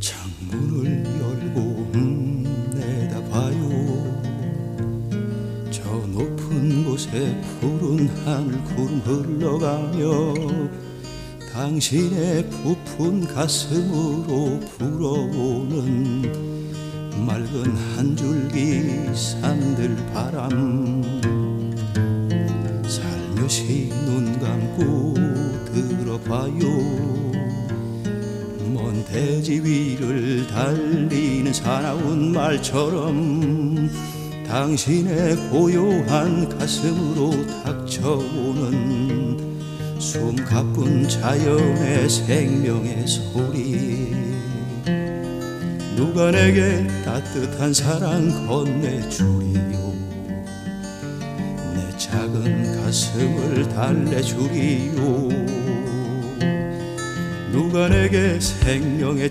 창문을 열고 음, 내다봐요. 저 높은 곳에 푸른 하늘 구름 흘러가며 당신의 부푼 가슴으로 불어오는 맑은 한 줄기 산들 바람. 살며시 눈 감고 들어봐요 먼 대지 위를 달리는 사나운 말처럼 당신의 고요한 가슴으로 닥쳐오는 숨 가쁜 자연의 생명의 소리. 누가 내게 따뜻한 사랑 건네주리요? 내 작은 가슴을 달래주리요 누가 내게 생명의